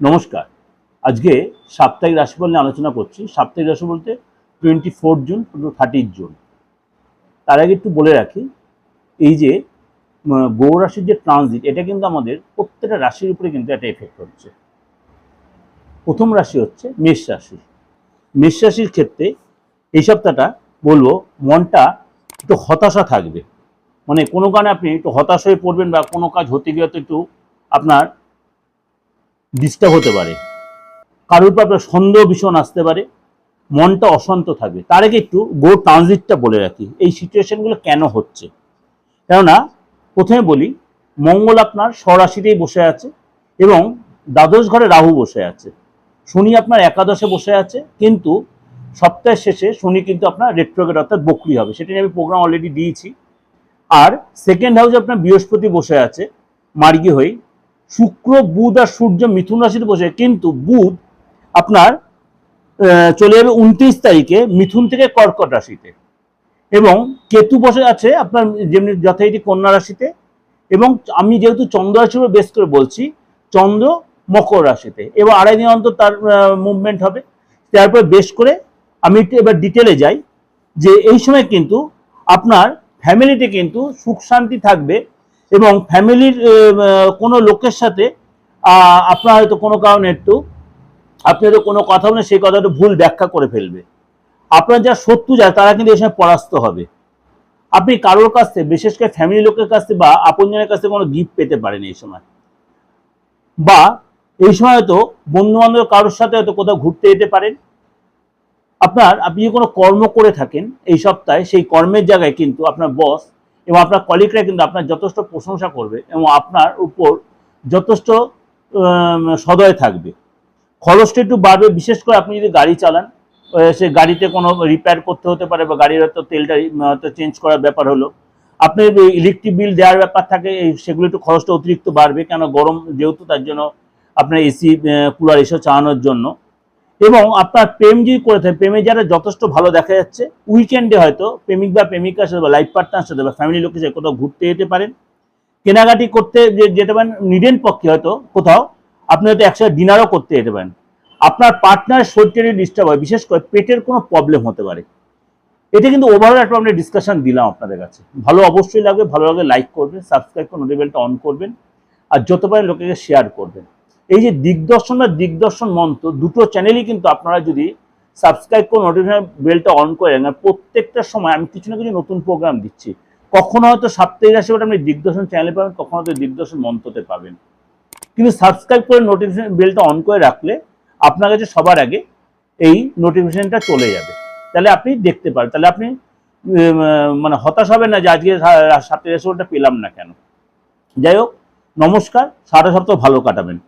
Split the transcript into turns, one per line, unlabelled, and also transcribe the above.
নমস্কার। আজকে সাপ্তাহিক রাশিফল নিয়ে আলোচনা করছি। সাপ্তাহিক রাশি বলতে twenty four June to thirty June. তার আগে একটু বলে রাখি এই যে উম, গৌর রাশির যে ট্রানজিট এটা কিন্তু আমাদের প্রত্যেকটা রাশির উপরে কিন্তু একটা এফেক্ট হচ্ছে। প্রথম রাশি হচ্ছে মেষ রাশি। মেষ রাশির ক্ষেত্রে এই সপ্তাহটা বলব মনটা একটু হতাশা থাকবে। মানে কোনো কারণে আপনি একটু হতাশ হয়ে পড়বেন বা কোনো কাজ হতে গিয়ে হয়তো একটু আপনার ডিস্টার্ব হতে পারে। কারোর উপর আপনার সন্দেহ ভীষণ আসতে পারে, মনটা অশান্ত থাকবে। তার আগে একটু গো ট্রানজিটটা বলে রাখি, এই সিচুয়েশনগুলো কেন হচ্ছে? কেননা, প্রথমে বলি, মঙ্গল আপনার স্বরাশিতেই বসে আছে এবং দ্বাদশ ঘরে রাহু বসে আছে। শনি আপনার একাদশে বসে আছে, কিন্তু সপ্তাহের শেষে শনি কিন্তু আপনার রেট্রোগেট অর্থাৎ বকরি হবে। সেটা নিয়ে আমি প্রোগ্রাম অলরেডি দিয়েছি। আর সেকেন্ড হাউসে আপনার বৃহস্পতি বসে আছে, মার্গি হয়ে শুক্র, বুধ আর সূর্য মিথুন রাশিতে বসে, কিন্তু বুধ আপনার চলে যাবে উনত্রিশ তারিখে মিথুন থেকে কর্কট রাশিতে। এবং কেতু বসে আছে আপনার যেমনি যথারীতি কন্যা রাশিতে। এবং আমি যেহেতু চন্দ্র উপর বেস করে বলছি, চন্দ্র মকর রাশিতে। এবং আড়াই দিন অন্তর তার মুভমেন্ট হবে। তারপরে বেশ করে আমি একটু এবার ডিটেলে যাই, যে এই সময় কিন্তু আপনার ফ্যামিলিতে কিন্তু সুখ শান্তি থাকবে এবং ফ্যামিলির কোনো লোকের সাথে আপনার হয়তো কোনো কারণে একটু, আপনি হয়তো কোনো কথা বলে সেই কথাটা ভুল ব্যাখ্যা করে ফেলবে। আপনার যা শত্রু যায়, তারা কিন্তু এই সময় পরাস্ত হবে। আপনি কারোর কাছ থেকে, বিশেষ করে ফ্যামিলি লোকের কাছ থেকে বা আপনজনের কাছ থেকে কোনো গিফট পেতে পারেন এই সময়। বা এই সময় হয়তো বন্ধু বান্ধব কারোর সাথে হয়তো কোথাও ঘুরতে যেতে পারেন। আপনার, আপনি যে কোনো কর্ম করে থাকেন এই সপ্তাহে, সেই কর্মের জায়গায় কিন্তু আপনার বস এবং আপনার কলিগরা কিন্তু আপনার যথেষ্ট প্রশংসা করবে এবং আপনার উপর যথেষ্ট সদয় থাকবে। খরচটা একটু বাড়বে, বিশেষ করে আপনি যদি গাড়ি চালান সে গাড়িতে কোনো রিপেয়ার করতে হতে পারে বা গাড়ির হয়তো তেলটা হয়তো চেঞ্জ করার ব্যাপার হলো। আপনি ইলেকট্রিক বিল দেওয়ার ব্যাপার থাকে সেগুলো একটু খরচটা অতিরিক্ত বাড়বে, কেন গরম যেহেতু তার জন্য আপনার এসি কুলার এসব চালানোর জন্য। এবং আপনার প্রেম যদি করে থাকেন। প্রেমে যারা যথেষ্ট ভালো দেখা যাচ্ছে উইকেন্ডে হয়তো প্রেমিক বা প্রেমিকার সাথে বা লাইফ পার্টনার সাথে বা ফ্যামিলি লোকের সাথে কোথাও ঘুরতে যেতে পারেন। কেনাকাটি করতে যেতে পারেন, নিডেন পক্ষে হয়তো কোথাও আপনি হয়তো একসাথে ডিনারও করতে যেতে পারেন। আপনার পার্টনার শরীরে ডিস্টার্ব হয়, বিশেষ করে পেটের কোনো প্রবলেম হতে পারে। এটা কিন্তু ওভারঅল একটা আমরা ডিসকাশন দিলাম আপনাদের কাছে। ভালো অবশ্যই লাগবে, ভালো লাগলে লাইক করবেন সাবস্ক্রাইব করে নোটিফিকেশনটা অন করবেন, আর যত পারেন লোকেকে শেয়ার করবেন। এই যে দিগদর্শন বা দিগদর্শন মন্ত্র, দুটো চ্যানেলই কিন্তু আপনারা যদি সাবস্ক্রাইব করে নোটিফিকেশন বেলটা অন করে রাখেন প্রত্যেকটা সময় আমি কিছু না কিছু নতুন প্রোগ্রাম দিচ্ছি। কখনো হয়তো সাপ্তাহিক রাশি আপনি দিগদর্শন চ্যানেলে পাবেন, কখনো হয়তো দিগদর্শন মন্ত্রতে পাবেন। কিন্তু সাবস্ক্রাইব করে নোটিফিকেশন বেলটা অন করে রাখলে আপনার কাছে সবার আগে এই নোটিফিকেশনটা চলে যাবে। তাহলে আপনি দেখতে পারেন। তাহলে আপনি মানে হতাশ হবেন না যে আজকে সাপ্তাহিক রাশিটা পেলাম না কেন। যাই হোক, নমস্কার, সারা সপ্তাহ ভালো কাটাবেন।